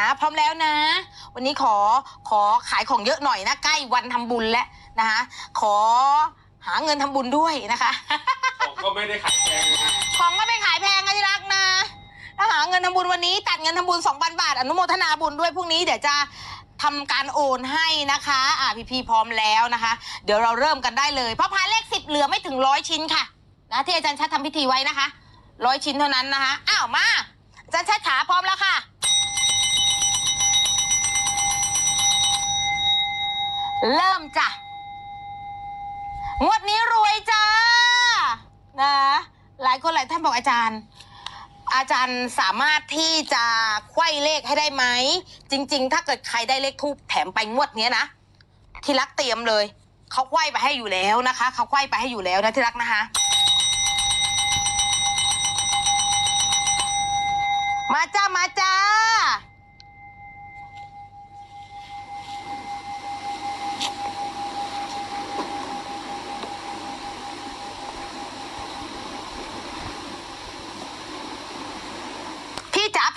นะ พร้อมแล้วนะ วันนี้ขอขอขายของเยอะหน่อยนะ ใกล้วันทำบุญแล้วนะคะขอหาเงินทำบุญด้วยนะคะของก็ไม่ได้ขายแพงนะของก็ไม่ขายแพงนะที่รักนะถ้าหาเงินทำบุญวันนี้ตัดเงินทำบุญ2,000บาท อนุโมทนาบุญด้วยพรุ่งนี้เดี๋ยวจะทำการโอนให้นะคะ อ่าพี่พีพร้อมแล้วนะคะ เดี๋ยวเราเริ่มกันได้เลยเพราะพาเลขสิบเหลือไม่ถึงร้อยชิ้นค่ะนะที่อาจารย์ชัดทำพิธีไว้นะคะร้อยชิ้นเท่านั้นนะคะอ้าวมาอาจารย์ชัดขาพร้อมแล้วค่ะ เริ่มจ้ะ งวดนี้รวยจ้า นะ หลายคนหลายท่านบอกอาจารย์ อาจารย์สามารถที่จะไขว้เลขให้ได้ไหม จริง ๆ ถ้าเกิดใครได้เลขทูบแถมไปงวดเนี้ยนะ ที่รักเตรียมเลย เขาไขว้ไปให้อยู่แล้วนะคะ เขาไขว้ไปให้อยู่แล้วนะที่รักนะคะ มาจ้ามาจ้า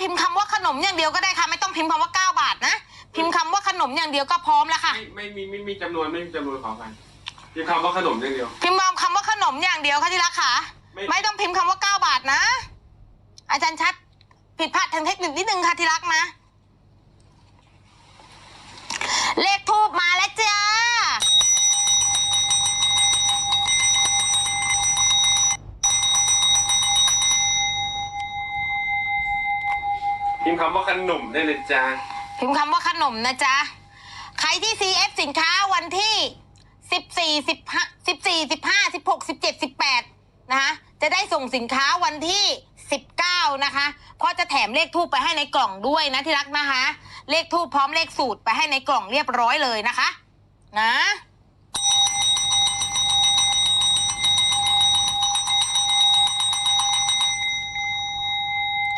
พี่จ๋าพิมพ์คำว่าขนมอย่างเดียวก็ได้ค่ะ ไม่ต้องพิมพ์คำว่า 9 บาทนะ พิมพ์คำว่าขนมอย่างเดียวก็พร้อมแล้วค่ะ ไม่ไม่มีไม่มีจำนวนไม่มีจำนวนของกันพิมพ์คำว่าขนมอย่างเดียว พิมพ์คำว่าขนมอย่างเดียวค่ะที่รักค่ะ ไม่ ไม่ต้องพิมพ์คำว่า 9 บาทนะ อาจารย์ชัดผิดพลาดทางเทคนิคนิดนึงค่ะที่รักนะ เลขทูบมาแล้วจ้า พิมพ์คำว่าขนมได้เลยจ้าพิมพ์คำว่าขนมนะจ๊ะ ใครที่ CF สินค้าวันที่สิบสี่สิบห้าสิบสี่สิบห้าสิบหกสิบเจ็ดสิบแปดนะคะจะได้ส่งสินค้าวันที่สิบเก้านะคะเพราะจะแถมเลขทูปไปให้ในกล่องด้วยนะที่รักนะคะ เลขทูปพร้อมเลขสูตรไปให้ในกล่องเรียบร้อยเลยนะคะ นะ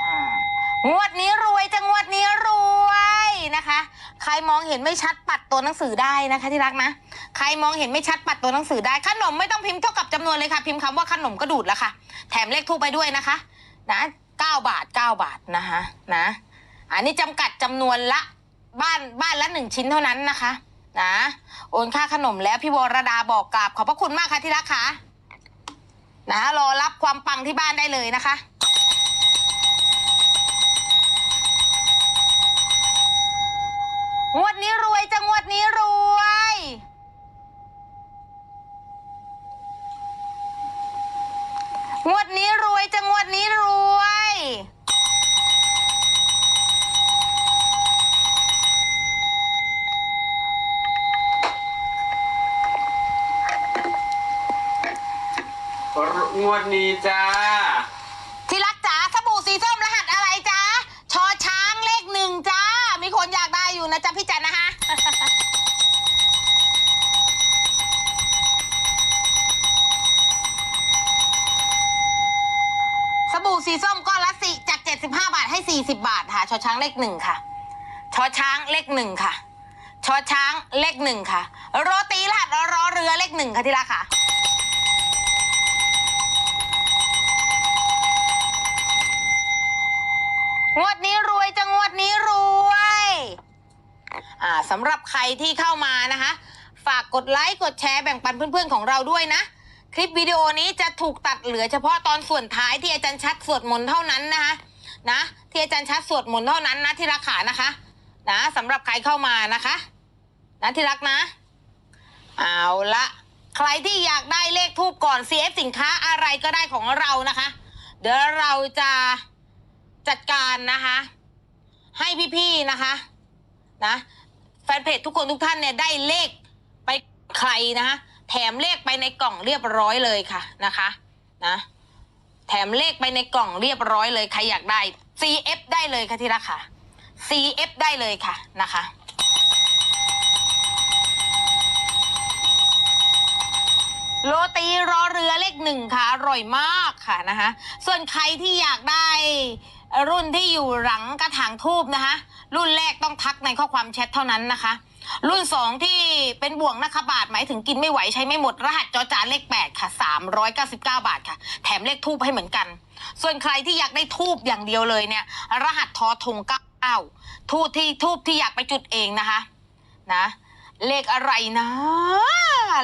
อ่างวดนี้รวยจะงวดนี้รวยนะคะ ใครมองเห็นไม่ชัดปัดตัวหนังสือได้นะคะที่รักนะ ใครมองเห็นไม่ชัดปัดตัวหนังสือได้ ขนมไม่ต้องพิมพ์เท่ากับจำนวนเลยค่ะ พิมพ์คำว่าขนมก็ดูดแล้วค่ะ แถมเลขทูปไปด้วยนะคะ นะเก้าบาทเก้าบาทนะคะนะ อันนี้จำกัดจำนวนละบ้านบ้านละหนึ่งชิ้นเท่านั้นนะคะ นะ โอนค่าขนมแล้วพี่วรดาบอกกราบขอบพระคุณมากค่ะที่รักค่ะนะรอรับความปังที่บ้านได้เลยนะคะ งวดนี้รวยจะงวดนี้รวย งวดนี้รวยจะงวดนี้รวย งวดนี้จ้า ที่รักจ๋าสบู่สีส้มรหัสอะไรจ๊ะชอช้างเลขหนึ่งจ้า มีคนอยากได้อยู่นะจ๊ะพี่จันนะคะ สบู่สีส้มก้อนละสี่จากเจ็ดสิบห้าบาทให้สี่สิบาทค่ะชอช้างเลขหนึ่งค่ะชอช้างเลขหนึ่งค่ะชอช้างเลขหนึ่งค่ะ โรตีรหัสรอเรือเลขหนึ่งค่ะที่รักค่ะ งวดนี้รวยจะงวดนี้รวยอ่าสำหรับใครที่เข้ามานะคะ ฝากกดไลค์กดแชร์แบ่งปันเพื่อนๆของเราด้วยนะ คลิปวิดีโอนี้จะถูกตัดเหลือเฉพาะตอนส่วนท้ายที่อาจารย์ชัดสวดมนต์เท่านั้นนะคะนะที่อาจารย์ชัดสวดมนต์เท่านั้นนะที่รักขานะคะนะสำหรับใครเข้ามานะคะนะที่รักนะ เอาละใครที่อยากได้เลขทูบก่อน CF สินค้าอะไรก็ได้ของเรานะคะ เดี๋ยวเราจะ จัดการนะคะ ให้พี่ๆนะคะ นะแฟนเพจทุกคนทุกท่านเนี่ยได้เลขไปใครนะคะแถมเลขไปในกล่องเรียบร้อยเลยค่ะนะคะนะแถมเลขไปในกล่องเรียบร้อยเลยใครอยากได้ CF ได้เลยค่ะที่รักค่ะ CF ได้เลยค่ะนะคะโรตีรอเรือเลขหนึ่งค่ะ อร่อยมากค่ะนะคะ ส่วนใครที่อยากได้ รุ่นที่อยู่หลังกระถางทูบนะคะ รุ่นแรกต้องทักในข้อความแชทเท่านั้นนะคะ รุ่นสองที่เป็นบ่วงนะคะบาทหมายถึงกินไม่ไหวใช้ไม่หมดรหัสจอจานเลขแปดค่ะสามร้อยเก้าสิบเก้าบาทค่ะ แถมเลขทูบให้เหมือนกัน ส่วนใครที่อยากได้ทูบอย่างเดียวเลยเนี่ย รหัสทอทงเก้าก้าทูบที่ทูบที่อยากไปจุดเองนะคะ นะ เลขอะไรนะ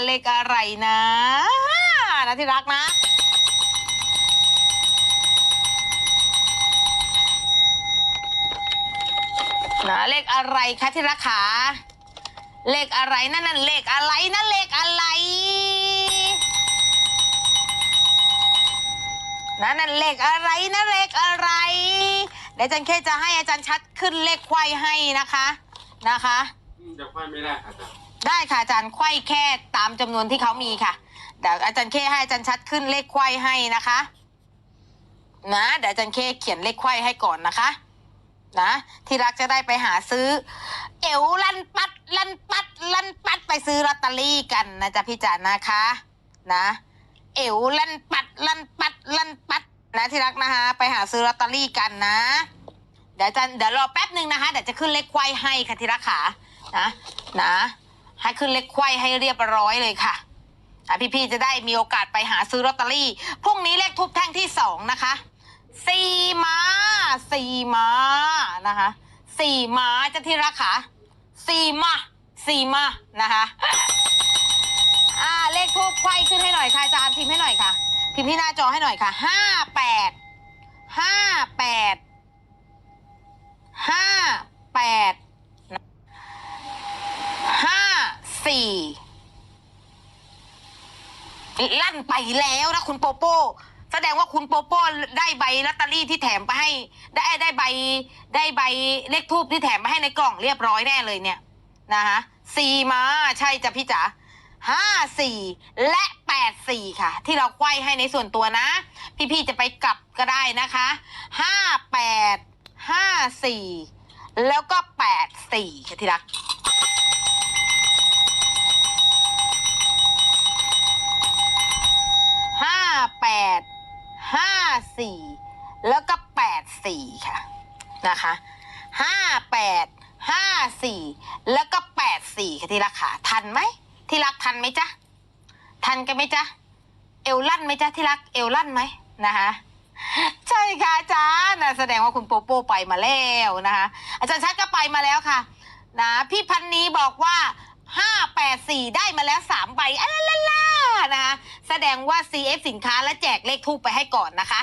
เลขอะไรนะนะที่รักนะ นะเลขอะไรคะที่รักขาเลขอะไรนั่นนั่นเลขอะไรนั่นเลขอะไรนั่นนั่นเลขอะไรนะเลขอะไรเดี๋ยวอาจารย์เคจะให้อาจารย์ชัดขึ้นเลขไขว้ให้นะคะนะคะ จะค่อยไม่ได้ค่ะอาจารย์ได้ค่ะอาจารย์ไขว้แค่ตามจำนวนที่เขามีค่ะเดี๋ยวอาจารย์เคให้อาจารย์ชัดขึ้นเลขไขว้ให้นะคะ นะเดี๋ยวอาจารย์เคเขียนเลขไขว้ให้ก่อนนะคะ นะที่รักจะได้ไปหาซื้อ เอวลันปัดลันปัดลันปัดไปซื้อลอตเตอรี่กันนะจ๊ะพี่จ๋านะคะ นะ เอวลันปัดลันปัดลันปัดนะที่รักนะคะ ไปหาซื้อลอตเตอรี่กันนะ เดี๋ยวจะเดี๋ยวรอแป๊บหนึ่งนะคะเดี๋ยวจะขึ้นเลขไขว้ให้ค่ะที่รักขานะนะให้ขึ้นเลขไขว้ให้เรียบร้อยเลยค่ะอะพี่ๆจะได้มีโอกาสไปหาซื้อลอตเตอรี่พรุ่งนี้เลขทุบแท่งที่สองนะคะ สี่ม้าสี่ม้านะคะสี่ม้าจะที่รักขาสี่มาสี่มานะคะอ่าเลขทูบไขว้ขึ้นให้หน่อยค่ะอาจารย์พิมพ์ให้หน่อยค่ะ พิมพ์ที่หน้าจอให้หน่อยค่ะห้าแปดห้าแปดห้าแปดห้าสี่ลั่นไปแล้วนะคุณโปโป้ แสดงว่าคุณโปโป้ได้ใบลอตเตอรี่ที่แถมไปให้ ได้ได้ใบได้ใบเลขทูบที่แถมไปให้ในกล่องเรียบร้อยแน่เลยเนี่ยนะคะสี่มาใช่จ้ะพี่จ๋าห้าสี่และแปดสี่ค่ะ ที่เราไขว้ให้ในส่วนตัวนะ พี่ๆจะไปกลับก็ได้นะคะห้าแปดห้าสี่แล้วก็แปดสี่ค่ะที่รัก ห้าแปดห้า สี่แล้วก็แปดสี่ค่ะนะคะห้าแปดห้าสี่แล้วก็แปดสี่ค่ะที่รักค่ะทันไหมที่รักทันไหมจ๊ะทันกันไหมจ๊ะเอวลั่นไหมจ๊ะที่รักเอวลั่นไหมนะคะใช่ค่ะอาจารย์นะแสดงว่าคุณโปโป้ไปมาแล้วนะคะอาจารย์ชัดก็ไปมาแล้วค่ะนะพี่พันนีบอกว่าห้าแปดสี่ได้มาแล้วสามใบอะลาลาลา นะคะแสดงว่า CF สินค้าและแจกเลขทูปไปให้ก่อนนะคะ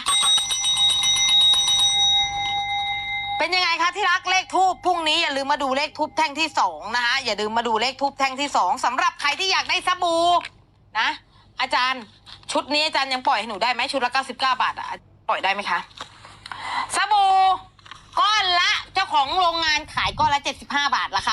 เป็นยังไงคะที่รักเลขทูปพรุ่งนี้อย่าลืมมาดูเลขทูปแท่งที่สองนะคะอย่าลืมมาดูเลขทูปแท่งที่สองสำหรับใครที่อยากได้สบู่นะ อาจารย์ชุดนี้อาจารย์ยังปล่อยให้หนูได้ไหมชุดละ99 บาทอะปล่อยได้ไหมคะสบู่ก้อนละเจ้าของโรงงานขายก้อนละ 75 บาทราคา